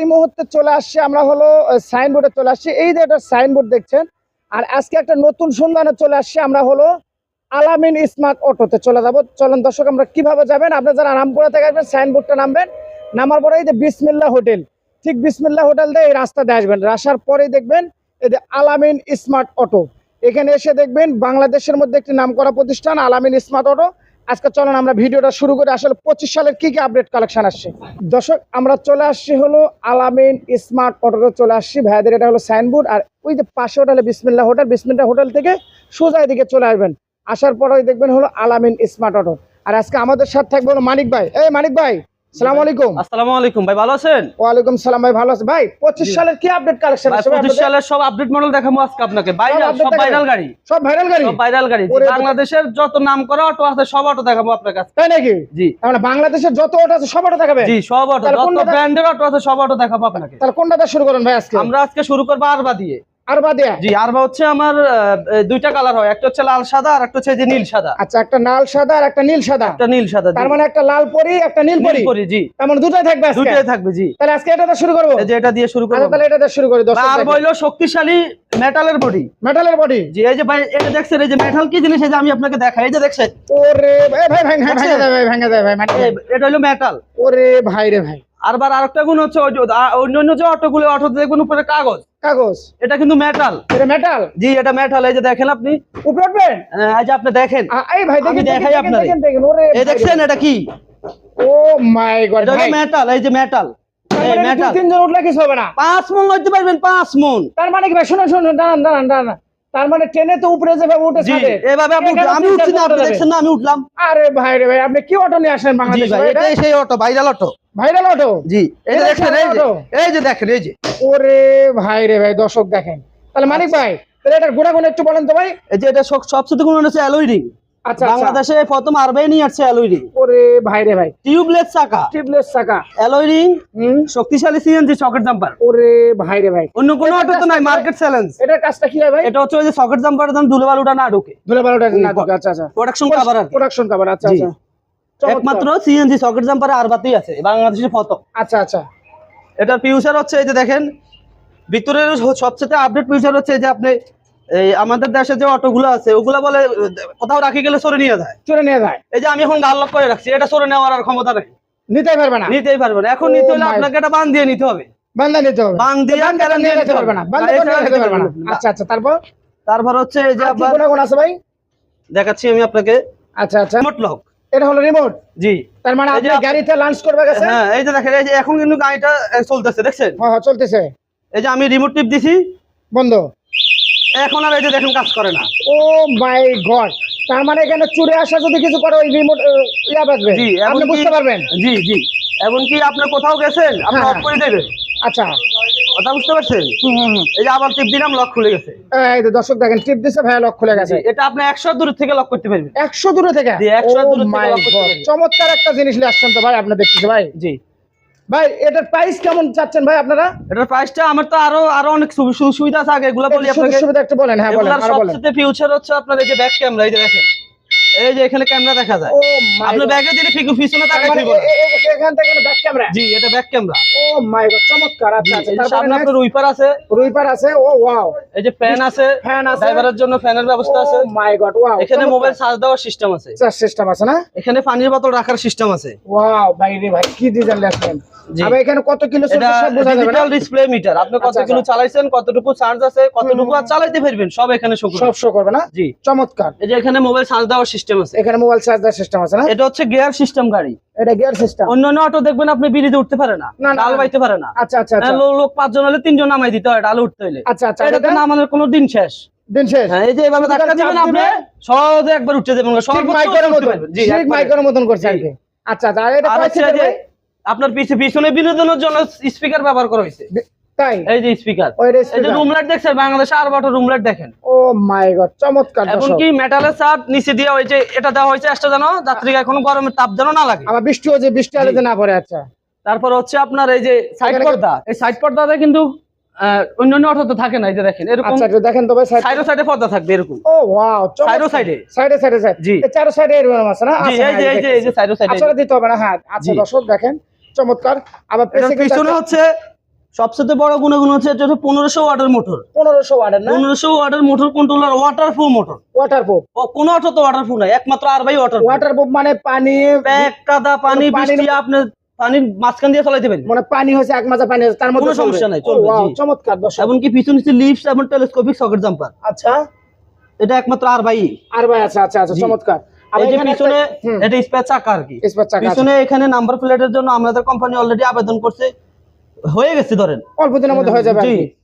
এই মুহূর্তে চলে আসছি, আমরা হলো সাইনবোর্ডে চলে আসছি। এই যে একটা সাইনবোর্ড দেখছেন, আর আজকে একটা নতুন সন্ধানে চলে আসছে, আমরা হলো আলামিন স্মার্ট অটোতে চলে যাব। চলেন দর্শক, আমরা কীভাবে যাবেন? আপনারা যারা রামপুরা থেকে আসবেন সাইনবোর্ডটা নামবেন, নামার পরে এই যে বিসমিল্লা হোটেল, ঠিক বিসমিল্লা হোটেল দিয়ে এই রাস্তা দিয়ে আসবেন আসার পরেই দেখবেন এই যে আলামিন স্মার্ট অটো। এখানে এসে দেখবেন বাংলাদেশের মধ্যে একটি নামকরা প্রতিষ্ঠান, আলামিন স্মার্ট অটো। আজকে চলেন আমরা ভিডিওটা শুরু করে। আসলে পঁচিশ সালের কি কি আপডেট কালেকশন আসছে? দর্শক, আমরা চলে আসছি হলো আলামিন স্মার্ট অটোতে চলে আসছি। ভাইদের এটা হলো সাইনবোর্ড আর ওই যে পাশে হোটেলে বিসমিল্লা হোটেল বিসমিল্লা হোটেল থেকে সোজা এদিকে চলে আসবেন। আসার পরে দেখবেন হলো আলামিন স্মার্ট অটো আর আজকে আমাদের সাথে থাকবে হলো মানিক ভাই। এই মানিক ভাই! সালাম আলাইকুম। আসসালামু আলাইকুম। ভাই ভালো আছেন? ওয়ালাইকুম সালাম ভাই ভালো আছে। ভাই পঁচিশ জি। সালের কি আপডেট কালেকশন ভাই আসছে ভাই পঁচিশ আপনাদের? সালের সব আপডেট মডেল দেখাবো আজকে আপনাকে। ভাইরাল সব ভাইরাল গাড়ি। সব ভাইরাল গাড়ি? সব ভাইরাল গাড়ি। জি, ওরে বাবা। বাংলাদেশের যত নাম করা অটো আছে সব অটো দেখাবো আপনার কাছে। তাই নাকি? জি। মানে বাংলাদেশের যত অটো আছে সব অটো দেখাবে? জি সব অটো যত কোনটা ব্র্যান্ডের অটো আছে সব অটো দেখাবো আপনাকে। তাহলে কোনটাতে শুরু করেন ভাই আজকে? আমরা আজকে শুরু করব আরবা দিয়ে। আর বাদিয়া জি আরবা হচ্ছে আমার দুইটা কালার হয় একটা হচ্ছে লাল সাদা আর একটা হচ্ছে যে নীল সাদা আচ্ছা একটা লাল সাদা আর একটা নীল সাদা একটা নীল সাদা। তার মানে একটা লাল পরি একটা নীল পরি পরি জি তার মানে দুটাই থাকবে আজকে থাকবে জি তাহলে আজকে এটাতে শুরু করব এই যে এটা দিয়ে শুরু আচ্ছা করব তাহলে এটাতে শুরু করি দর্শক আর শক্তিশালী মেটালের বডি মেটালের বডি জি এই যে ভাই এটা দেখছেন এই যে মেটাল কি জিনিস এই যে আমি আপনাকে দেখাই এই যে দেখছেন ওরে ভাই ভাই ভাই ভাই আচ্ছা। ভাঙা দেয় ভাই দেয় ভাই মানে এই- এটা হলো মেটাল ওরে ভাই রে ভাই আরবার আরেকটা গুণ হচ্ছে অন্যান্য যে অটোগুলো অটোতে দেখবেন উপরে কাগজ। কাগজ। এটা কিন্তু মেটাল এটা মেটাল জি এটা মেটাল এই যে দেখেন আপনি। উপরে উঠবেন? এই যে আপনি দেখেন। এই ভাই দেখেন দেখাই ওরে এই দেখছেন এটা কি? ও মাই গড এটা মেটাল এই যে মেটাল এই মানে তিনজন উঠলে কিছু হবে না। পাঁচ মন লইতে পারবেন পাঁচ মন। তার মানে কি ভাই শুনুন শুনুন দাঁড়ান দাঁড়ান দাঁড়ান। তার মানে ট্রেনে তো উপরে যেভাবে উঠে ছাদে এভাবে আপনি আমি উঠছি না আপনি দেখছেন না আমি উঠলাম। আরে ভাই রে ভাই আপনি কি অটো নিয়ে আসেন বাংলাদেশ এটাই সেই auto viral auto. Viral auto জি এই যে সেই এই যে এই যে দেখেন এই যে। ওরে ভাই রে ভাই দর্শক দেখেন। তাহলে মানিক ভাই তাহলে এটা একটু বলেন তো ভাই। এই যে এটা সবচেয়ে গুণ হচ্ছে অ্যালয় রিং আচ্ছা আচ্ছা। বাংলাদেশে প্রথম আরবাই নিয়ে আসছে অ্যালয় রিং ওরে ভাই রে ভাই। টিউবলেস চাকা। টিপলেস চাকা। অ্যালয় রিং হুম। শক্তিশালী সিএনজি সকেট জাম্পার ওরে ভাই রে ভাই। অন্য কোনো অটো তো নাই মার্কেট চ্যালেঞ্জ এটার কাজটা কি হয় ভাই? এটা হচ্ছে যে সকেট দাম ধুলোবালুটা না ঢুকে। ধুলে বারোটা না ঢোকে, আচ্ছা আচ্ছা। প্রোডাকশন কাভার প্রোডাকশন কভার আচ্ছা আচ্ছা। একমাত্র সিএনজি সকেট জাম্পারে আর বাতেই আছে বাংলাদেশের প্রথম। আচ্ছা আচ্ছা। এটার ফিউচার হচ্ছে এই যে দেখেন ভিতরের সবচেয়ে আপডেট ফিউচার হচ্ছে এই যে আপনি এই আমাদের দেশে যে অটোগুলো আছে ওগুলা বলে কোথাও রাখি গেলে সরে নিয়ে যায়। চলে নিয়ে যায়। এই যে আমি এখন গাল লক করে রাখছি এটা সরে নেওয়ার আর ক্ষমতা নেই। নিতেই পারবে না। নিতেই পারবে না। এখন Oh নিতে হলে আপনাকে এটা বান দিয়ে নিতে হবে। বান্দা নিতে হবে। বান দিয়ে ক্যারেন নিয়ে নিতে পারবে না। হবে। বান্দা না, নিয়ে এটা যেতে পারবে না। আচ্ছা আচ্ছা তারপর? তারপর হচ্ছে এই যে আপনার কোন আছে ভাই? দেখাচ্ছি আমি আপনাকে। আচ্ছা আচ্ছা। রিমোট লক এটা হলো রিমোট জি। তার মানে আপনি গাড়িতে লাঞ্চ করবে গেছে হ্যাঁ এই যে দেখেন এই যে এখন কিন্তু গাড়িটা চলতেছে দেখছেন? হ্যাঁ হ্যাঁ, চলতেছে। এই যে আমি রিমোট টিপ দিছি। বন্ধ। এখন আর এই যে দেখেন কাজ করে না। Oh my God. তার মানে এখানে চুরে আসা যদি কিছু করে ওই রিমোট ইয়া বাজবে জি আপনি বুঝতে পারবেন। জি জি। এমনকি আপনি কোথাও গেছেন আপনি হ্যাঁ, অফ করে দেবেন। আচ্ছা। কথা বুঝতে পারছেন। এই যে আবার টিপ দিলাম লক খুলে গেছে। এই যে দর্শক দেখেন টিপ দিছে ভাইয়া লক খুলে গেছে। এটা আপনি একশো দূর থেকে লক করতে পারবেন। একশো দূরে থেকে? জি, 100 Oh দূরে থেকে my lock করতে পারবেন। চমৎকার একটা জিনিস নিয়ে আসছেন তো ভাই আপনি দেখতেছে ভাই? জি। ভাই এটার প্রাইস কেমন চাচ্ছেন ভাই আপনারা? এটার প্রাইসটা আমার তো আরও আরও অনেক সুবিধা আছে আগে এগুলো বলি আপনাকে। সুবিধা একটু বলেন হ্যাঁ বলেন আর বলেন। সবচেয়ে ফিউচার হচ্ছে আপনার এই যে ব্যাক ক্যামেরা এই যে দেখেন। এই যে এখানে ক্যামেরা দেখা যায়। মাই আপনি ব্যাগে দিলে পিছনে তাকাই এখান থেকে ব্যাক ক্যামেরা জি এটা back camera oh my God চমৎকার আচ্ছা আচ্ছা তারপরে সামনে আপনার next, আছে। রুইপার আছে ও ওয়াও এই যে ফ্যান আছে ফ্যান আছে। ড্রাইভারের জন্য ফ্যানের ব্যবস্থা আছে। মাই গড ওয়াও এখানে মোবাইল চার্জ দেওয়ার সিস্টেম আছে। সিস্টেম আছে না? এখানে পানির বোতল রাখার সিস্টেম আছে। ওয়াও ভাই রে ভাই কি ডিজাইন জি। এখানে কত কিলো সব বোঝা যাবে ডিজিটাল ডিসপ্লে মিটার আপনি কত আচ্ছা, কিলো চালাইছেন কতটুকু চার্জ আছে কতটুকু আর চালাইতে পারবেন সব এখানে শো করবে। সব শো করবে না? জি। চমৎকার। এই যে এখানে মোবাইল চার্জ দেওয়ার সিস্টেম আছে। এখানে মোবাইল চার্জ দেওয়ার সিস্টেম আছে না? এটা হচ্ছে গিয়ার সিস্টেম গাড়ি। এটা গিয়ার সিস্টেম অন্যান্য অটো দেখবেন আপনি বিড়িতে উঠতে পারে না। ডাল বাইতে পারে না। আচ্ছা আচ্ছা আচ্ছা। লোক পাঁচজন হলে তিনজন নামাই দিতে হয় ডাল উঠতে হলে আচ্ছা আচ্ছা এটা তো নামানোর কোনো দিন শেষ। দিন শেষ। হ্যাঁ এই যে এভাবে ধাক্কা দিবেন আপনি সহজে একবার উঠতে দেবেন সর্বোচ্চ মাইকের মতন জি ঠিক মাইকের মতন করছে আর কি। আচ্ছা আচ্ছা এটা? আপনার পিছে পিছনে বিনোদনের জন্য স্পিকার ব্যবহার করা হয়েছে। তাই? এই যে স্পিকার এই যে রুম লাইট দেখছেন? বাংলাদেশে আর বাটো রুম লাইট দেখেন। ও মাই গড চমৎকার দর্শক। এমনকি মেটালের চাপ নিচে দিয়ে যে এটা দেওয়া হয়েছে একটা যেন যাত্রীকে এখন গরমের তাপ যেন না লাগে। আবার বৃষ্টি হচ্ছে বৃষ্টি আলে যে না পড়ে আচ্ছা। তারপর হচ্ছে আপনার এই যে সাইড পর্দা। এই সাইড পর্দাতে কিন্তু অন্যান্য অটোতে থাকে না এই যে দেখেন এরকম আচ্ছা দেখেন তো ভাই সাইড সাইডে সাইডে পর্দা থাকবে এরকম। ও ওয়াও Side ও সাইডে সাইডে সাইড জি। চারো সাইডে এরকম আছে না? জি আচ্ছা, এই যে এই যে এই যে সাইডে সাইডে আসলে দিতে হবে না। হ্যাঁ আচ্ছা দর্শক দেখেন চমৎকার। আবার পিছনে হচ্ছে সবচেয়ে বড় গুণগুণ হচ্ছে এটা হচ্ছে পনেরোশো ওয়াটের মোটর। পনেরোশো ওয়াটের না? পনেরোশো ওয়াটের motor controller waterproof motor. Waterproof কোন অটো তো ওয়াটার প্রুফ একমাত্র আর ভাই ওয়াটার ওয়াটার প্রুফ মানে পানি এক কাদা পানি বৃষ্টি আপনি পানির মাঝখান দিয়ে চালাইতে পারেন মানে পানি হয়েছে এক মাজা পানি হয়েছে তার মধ্যে কোনো সমস্যা নাই। চমৎকার এমনকি পিছনে হচ্ছে লিফট এবং টেলিস্কোপিক সকেট জাম্পার আচ্ছা। এটা একমাত্র আর ভাই আর ভাই আচ্ছা আচ্ছা আচ্ছা চমৎকার। পিছনে এটা চাকা আর কি। চাকা পিছনে এখানে নাম্বার প্লেটের জন্য আমাদের কোম্পানি অলরেডি আবেদন করছে। হয়ে গেছে ধরেন। অল্প দিনের মধ্যে হয়ে যাবে।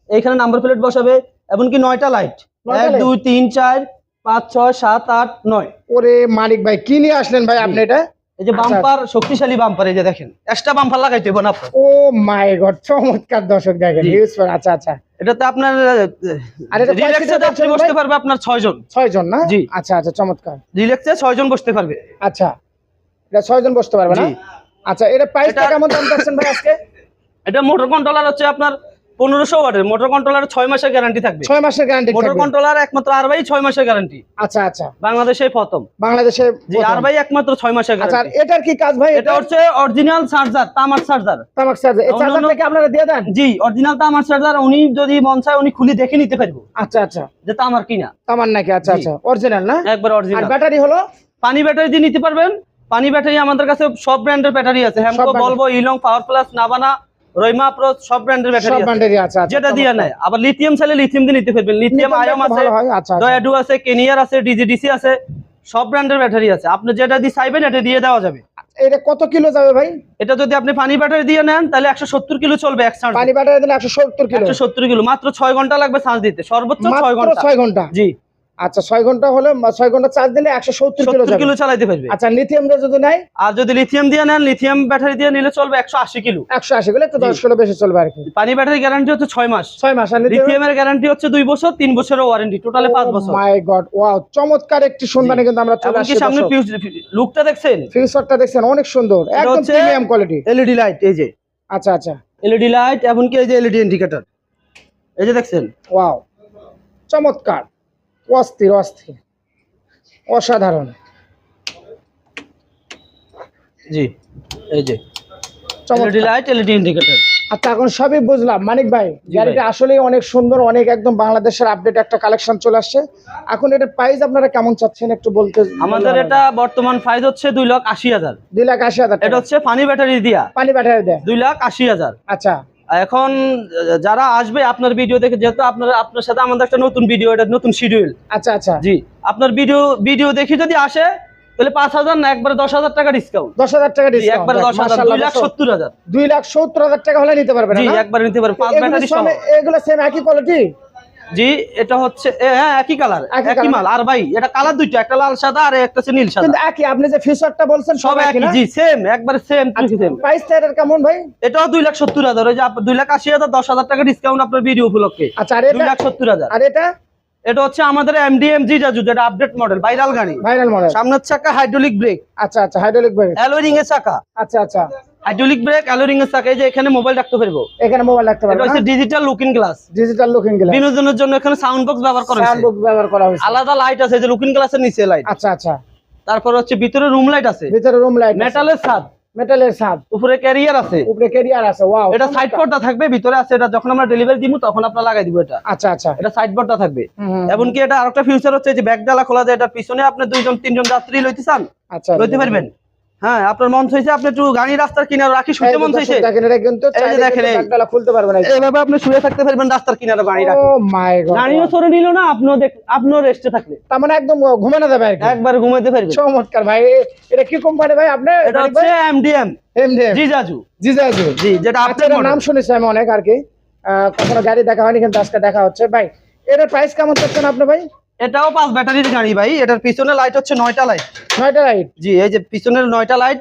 এখানে নাম্বার প্লেট বসাবে এমনকি নয়টা লাইট এক দুই তিন চার পাঁচ ছয় সাত আট নয়। ওরে মালিক ভাই কি নিয়ে আসলেন ভাই আপনি এটা? এই যে আচ্ছা। বাম্পার শক্তিশালী বাম্পার এই যে দেখেন। এক্সট্রা বাম্পার লাগাইতে হবে না ও মাই গড চমৎকার দর্শক দেখেন জি। ইউজ আচ্ছা আচ্ছা। এটাতে আপনার আর এটা রিল্যাক্সে চলবে বসতে পারবে আপনার ছয় জন। ছয় জন না? জি। আচ্ছা আচ্ছা চমৎকার। রিল্যাক্সে ছয় জন বসতে পারবে। আচ্ছা। এটা ছয় জন বসতে পারবে না? আচ্ছা এটা প্রাইসটা এটা- কেমন দাম চাচ্ছেন ভাই আজকে? এটা মোটর কন্ট্রোলার হচ্ছে আপনার পনেরোশো ওয়াটের। মোটর কন্ট্রোলার ছয় মাসের গ্যারান্টি থাকবে। ছয় মাসের গ্যারান্টি মোটর কন্ট্রোলার একমাত্র আর ভাই ছয় মাসের গ্যারান্টি আচ্ছা আচ্ছা। বাংলাদেশে প্রথম। বাংলাদেশে জি আর ভাই একমাত্র ছয় মাসের আচ্ছা গ্যারান্টি এটার কি কাজ ভাই? এটা হচ্ছে অরিজিনাল চার্জার তামার চার্জার তামাক চার্জার এই অন্যান্য- চার্জারটা কি আপনারা দিয়ে দেন? জি অরিজিনাল তামার চার্জার উনি যদি মন চায় উনি খুলে দেখে নিতে পারব। আচ্ছা আচ্ছা। যে তামার কিনা। তামার নাকি? আচ্ছা আচ্ছা। অরিজিনাল না? একবার অরিজিনাল আর ব্যাটারি হলো? পানি ব্যাটারি দিয়ে নিতে পারবেন। পানি ব্যাটারি আমাদের কাছে সব ব্র্যান্ডের ব্যাটারি আছে। হ্যামকো বলব ইলং পাওয়ার প্লাস নাভানা রইমা প্রো সব ব্র্যান্ডের ব্যাটারি আছে। ব্যাটারি আছে আচ্ছা যেটা দিয়ে নেয়। আবার লিথিয়াম চাইলে লিথিয়াম দিয়ে নিতে পারবেন লিথিয়াম আছে আচ্ছা আচ্ছা। ডয়াডু আছে কেনিয়ার আছে ডিজিডিসি আছে সব ব্র্যান্ডের ব্যাটারি আছে। আপনি যেটা দিয়ে চাইবেন এটা দিয়ে দেওয়া যাবে। এটা কত কিলো যাবে ভাই? এটা যদি আপনি পানি ব্যাটারি দিয়ে নেন তাহলে একশো সত্তর কিলো চলবে এক চার্জ পানি ব্যাটারি দিলে একশো সত্তর কিলো। একশো সত্তর কিলো। মাত্র ছয় ঘণ্টা লাগবে চার্জ দিতে। সর্বোচ্চ ছয় মাত্র ঘণ্টা। ছয় ঘণ্টা। জি। আচ্ছা ছয় ঘণ্টা হলে ছয় ঘণ্টা চার্জ দিলে একশো সত্তর কিলো কিলো চালাইতে পারবে। আচ্ছা লিথিয়াম দিয়ে যদি নাই আর যদি লিথিয়াম দিয়ে নেন লিথিয়াম ব্যাটারি দিয়ে নিলে চলবে একশো আশি কিলো। একশো আশি কিলো একটু। দশ কিলো বেশি চলবে আর কি। পানি ব্যাটারি গ্যারান্টি হচ্ছে ছয় মাস। ছয় মাস আর লিথিয়ামের গ্যারান্টি হচ্ছে দুই বছর তিন বছরের ওয়ারেন্টি টোটালে পাঁচ বছর। মাই গড ওয়াও চমৎকার একটি সন্ধানে কিন্তু আমরা চলে আসছি সামনে লুকটা দেখছেন? ফিউচারটা দেখছেন অনেক সুন্দর একদম প্রিমিয়াম কোয়ালিটি এলইডি লাইট এই যে। আচ্ছা আচ্ছা। এলইডি লাইট এমনকি এই যে এলইডি ইন্ডিকেটর এই যে দেখছেন? ওয়াও চমৎকার। অস্থির অস্থির। অসাধারণ। জি এই যে। এলইডি লাইট এলইডি ইন্ডিকেটর আচ্ছা এখন সবই বুঝলাম। মানিক ভাই গাড়িটা অনেক সুন্দর অনেক একদম বাংলাদেশের আপডেট একটা কালেকশন চলে আসছে। এখন এটার প্রাইস আপনারা কেমন চাচ্ছেন একটু বলতে আমাদের এটা বর্তমান প্রাইস হচ্ছে দুই লাখ আশি হাজার। দুই লাখ আশি হাজার এটা হচ্ছে পানি ব্যাটারি দিয়া। পানি ব্যাটারি দেয়। দুই লাখ আশি হাজার। আচ্ছা। এখন যারা আসবে আপনার ভিডিও দেখে যেহেতু আপনার আপনার সাথে আমাদের একটা নতুন ভিডিও এটা নতুন শিডিউল আচ্ছা আচ্ছা। জি আপনার ভিডিও ভিডিও দেখে যদি আসে তাহলে পাঁচ হাজার না একবারে দশ হাজার টাকা ডিসকাউন্ট দশ হাজার টাকা ডিসকাউন্ট একবারে দশ হাজার দুই লাখ সত্তর হাজার। দুই লাখ সত্তর হাজার টাকা হলে নিতে পারবেন জি একবার নিতে পারবে পাঁচ এগুলো ব্যাটারি সহ সব- এগুলো সেম একই কোয়ালিটি জি এটা হচ্ছে হ্যাঁ একই কালার একই মাল। আর ভাই এটা কালার দুইটা একটা লাল সাদা আর একটা হচ্ছে নীল সাদা। কিন্তু একই আপনি যে ফিচারটা বলছেন সব একই জি সেম একবারে সেম সেম প্রাইসটা এটার কেমন ভাই? এটাও দুই লাখ সত্তর হাজার ওই যে আপ- দুই লাখ আশি হাজার দশ হাজার টাকা ডিসকাউন্ট আপনার ভিডিও উপলক্ষে। আচ্ছা আর এটা? লাখ সত্তর হাজার। আর এটা? এটা হচ্ছে আমাদের এমডিএমজি জাজু যেটা আপডেট মডেল ভাইরাল গাড়ি। ভাইরাল মডেল সামনের চাকা হাইড্রোলিক ব্রেক আচ্ছা আচ্ছা হাইড্রোলিক ব্রেক অ্যালোরিং এর চাকা। আচ্ছা আচ্ছা। হাইড্রোলিক ব্রেক অ্যালোরিং এর এই যে এখানে মোবাইল রাখতে পারব। এখানে মোবাইল রাখতে পারব এটা হচ্ছে digital looking glass digital looking glass বিনোদনের জন্য এখানে সাউন্ড বক্স ব্যবহার করা হয়েছে। সাউন্ড হয়েছে বুক ব্যবহার করা হয়েছে। আলাদা লাইট আছে যে লুকিং গ্লাসের নিচে লাইট আচ্ছা আচ্ছা। তারপর হচ্ছে ভিতরে রুম লাইট আছে। ভিতরে রুম লাইট মেটালের ছাদ। মেটালের ছাদ। উপরে ক্যারিয়ার আছে। উপরে ক্যারিয়ার আছে ওয়াও এটা সাইড পর্দা থাকবে ভিতরে আছে এটা যখন আমরা ডেলিভারি দিব তখন আপনারা লাগাই দিব এটা। আচ্ছা আচ্ছা। এটা সাইড পর্দা থাকবে। হুম, এমনকি এটা আরেকটা ফিউচার হচ্ছে যে ব্যাগ ডালা খোলা যায় এটা পিছনে আপনি দুইজন তিনজন যাত্রী লইতে চান আচ্ছা লইতে পারবেন। হ্যাঁ আপনার মন চাইছে আপনি একটু গাড়ি রাস্তার কিনারে রাখি শুতে মন চাইছে। দেখেন এটা কিন্তু চাইলে দেখেন কিন্তু খুলতে পারবেন না। এইভাবে আপনি শুয়ে থাকতে পারবেন রাস্তার কিনারে গাড়ি ও মাই গড গাড়িও সরে নিল না আপনিও দেখ আপনিও রেস্টে থাকলে তার মানে একদম ঘুমানো যাবে আর একবার ঘুমাইতে পারবেন। চমৎকার ভাই এটা কি কোম্পানি ভাই আপনি? এটা হচ্ছে এমডিএম এমডিএম জি জাজু জি জি জি যেটা আচ্ছা এটার নাম শুনেছি আমি অনেক আর কি। আহ, কখনো গাড়ি দেখা হয়নি কিন্তু আজকে দেখা হচ্ছে। ভাই এটার প্রাইস কেমন চাচ্ছেন আপনি ভাই? এটাও পাঁচ ব্যাটারির গাড়ি ভাই এটার পিছনে লাইট হচ্ছে নয়টা লাইট নয়টা লাইট জি এই যে পিছনের নয়টা লাইট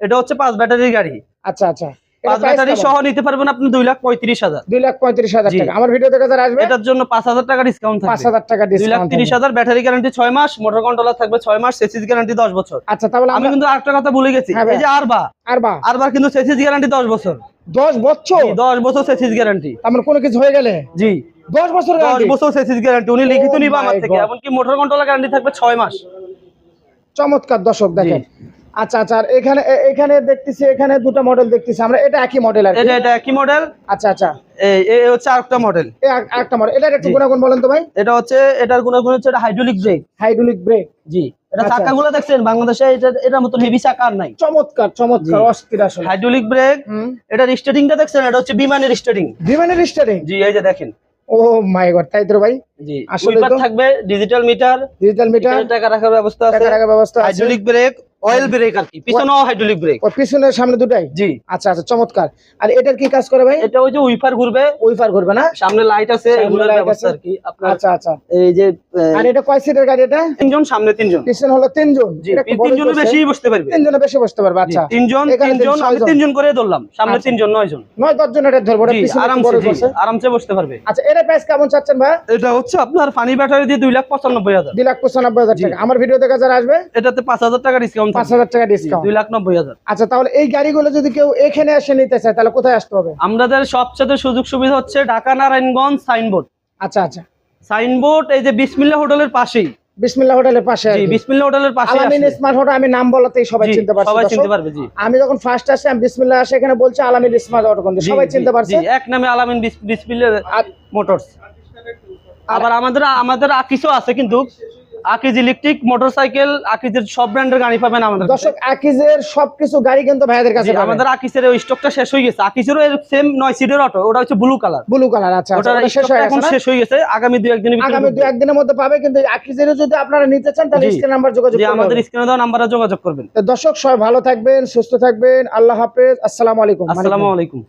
এটা হচ্ছে পাঁচ ব্যাটারির গাড়ি। আচ্ছা আচ্ছা। পাঁচ ব্যাটারি সহ নিতে পারবেন আপনি দুই লাখ পঁয়ত্রিশ হাজার। দুই লাখ পঁয়ত্রিশ হাজার টাকা। আমার ভিডিও যারা আসবে এটার জন্য পাঁচ হাজার টাকা ডিসকাউন্ট পাঁচ হাজার টাকা দুই লাখ তিরিশ হাজার ব্যাটারি গ্যারান্টি ছয় মাস মোটর কন্ট্রোলার থাকবে ছয় মাস সেসিস গ্যারান্টি দশ বছর। আচ্ছা তাহলে আমি কিন্তু আরেকটা কথা ভুলে গেছি। হ্যাঁ এই যে আরবা আর বা আরবার কিন্তু সেসিস গ্যারান্টি দশ বছর। দশ বছর? দশ বছর সেসিস গ্যারান্টি আমার কোনো কিছু হয়ে গেলে? জি। দশ বছর দশ বছর সেসিস গ্যারান্টি উনি লিখিত Oh নিবা আমার থেকে। এমনকি মোটর কন্ট্রোলার গ্যারান্টি থাকবে ছয় মাস। চমৎকার দর্শক দেখেন। আচ্ছা আচ্ছা এখানে এখানে দেখতেছি এখানে দুটো মডেল দেখতেছি আমরা। এটা একই মডেল আর এটা এটা একই মডেল আচ্ছা আচ্ছা। এই এই হচ্ছে আরেকটা মডেল এই আরেকটা মডেল এটার একটু গুণাগুণ বলেন তো ভাই। এটা হচ্ছে এটার গুণাগুণ হচ্ছে এটা হাইড্রোলিক ব্রেক হাইড্রোলিক ব্রেক জি। এটা আচ্ছা। চাকাগুলো দেখছেন? বাংলাদেশে এটা এটার মতন হেভি চাকা আর নাই। চমৎকার চমৎকার। অস্থির আসলে। হাইড্রোলিক ব্রেক এটার স্টার্টিংটা দেখছেন? এটা হচ্ছে বিমানের স্টার্টিং বিমানের স্টারিং জি এই যে দেখেন। ও মাই গড তাই তো ভাই? জি। আসলে থাকবে ডিজিটাল মিটার ডিজিটাল মিটার টাকা রাখার ব্যবস্থা আছে। টাকা রাখার ব্যবস্থা আছে। হাইড্রোলিক ব্রেক অয়েল ব্রেক আর কি পিছনেও হাইড্রোলিক ব্রেক ও পিছনের সামনে দুটাই? জি। আচ্ছা আচ্ছা চমৎকার। আর এটার কি কাজ করে ভাই? এটা ওই যে উইপার ঘুরবে। উইফার করবে না? সামনে লাইট আছে এগুলোর ব্যবস্থা আর কি আপনার আচ্ছা আচ্ছা। এই যে আর এটা কয় সিটের গাড়ি এটা? তিনজন সামনে তিনজন। পিছনে হলো তিনজন। জি এটা তিনজনের বেশি বসতে পারবে। তিনজনে বেশি বসতে পারবে আচ্ছা। তিনজন তিনজন আমি তিনজন করে ধরলাম। সামনে আচ্ছা। তিনজন নয় জন নয় দশ জন এটা ধরবো এটা আরামসে আরামসে বসতে পারবে। আচ্ছা এর প্রাইস কেমন চাচ্ছেন ভাই? এটা হচ্ছে আপনার ফানি ব্যাটারি দিয়ে দুই লাখ পঁচানব্বই হাজার। দুই লাখ পঁচানব্বই হাজার। টাকা। আমার ভিডিও দেখা যারা আসবে এটাতে পাঁচ হাজার টাকা ডিসকাউন্ট পাঁচ হাজার টাকা ডিসকাউন্ট দুই লাখ নব্বই হাজার। আচ্ছা তাহলে এই গাড়িগুলো যদি কেউ এখানে এসে নিতে চায় তাহলে কোথায় আসতে হবে? আমাদের সবচেয়ে সুযোগ সুবিধা হচ্ছে ঢাকা নারায়ণগঞ্জ সাইনবোর্ড। আচ্ছা আচ্ছা। সাইনবোর্ড এই যে বিসমিল্লা হোটেলের পাশেই। হোটেলের পাশে আর জি বিসমিল্লা হোটেলের পাশে আলামিন স্মার্ট হোটেল আমি নাম বলাতেই সবাই চিনতে পারছে। সবাই চিনতে পারবে জি। আমি যখন ফার্স্ট আসছি আমি বিসমিল্লাহ আসে এখানে বলছে আলামিন স্মার্ট কোন সবাই চিনতে পারছে? জি, এক নামে আলামিন বিস- বিসমিল্লা মোটরস। আবার আমাদের আমাদের আকিসও আছে কিন্তু আকিজ ইলেকট্রিক মোটরসাইকেল আকিজের সব ব্র্যান্ডের গাড়ি পাবেন আমাদের দর্শক আকিজের সবকিছু গাড়ি কিন্তু ভাইদের কাছে আমাদের আকিসের ওই স্টকটা শেষ হয়ে গেছে আকিসেরও সেম নয় সিটের অটো ওটা হচ্ছে ব্লু কালার ব্লু কালার আচ্ছা আচ্ছা, ওটা শেষ হয়ে এখন? শেষ হয়ে গেছে আগামী দুই একদিনের আগামী দু ঢুকবে। একদিনের মধ্যে পাবে কিন্তু আকিজের যদি আপনারা নিতে চান তাহলে। স্ক্রিন নাম্বার যোগাযোগ করতে আমাদের। স্ক্রিনে দেওয়া নাম্বারে যোগাযোগ করবেন দর্শক সবাই ভালো থাকবেন সুস্থ থাকবেন আল্লাহ হাফেজ আসসালামু আলাইকুম আসসালামু আলাইকুম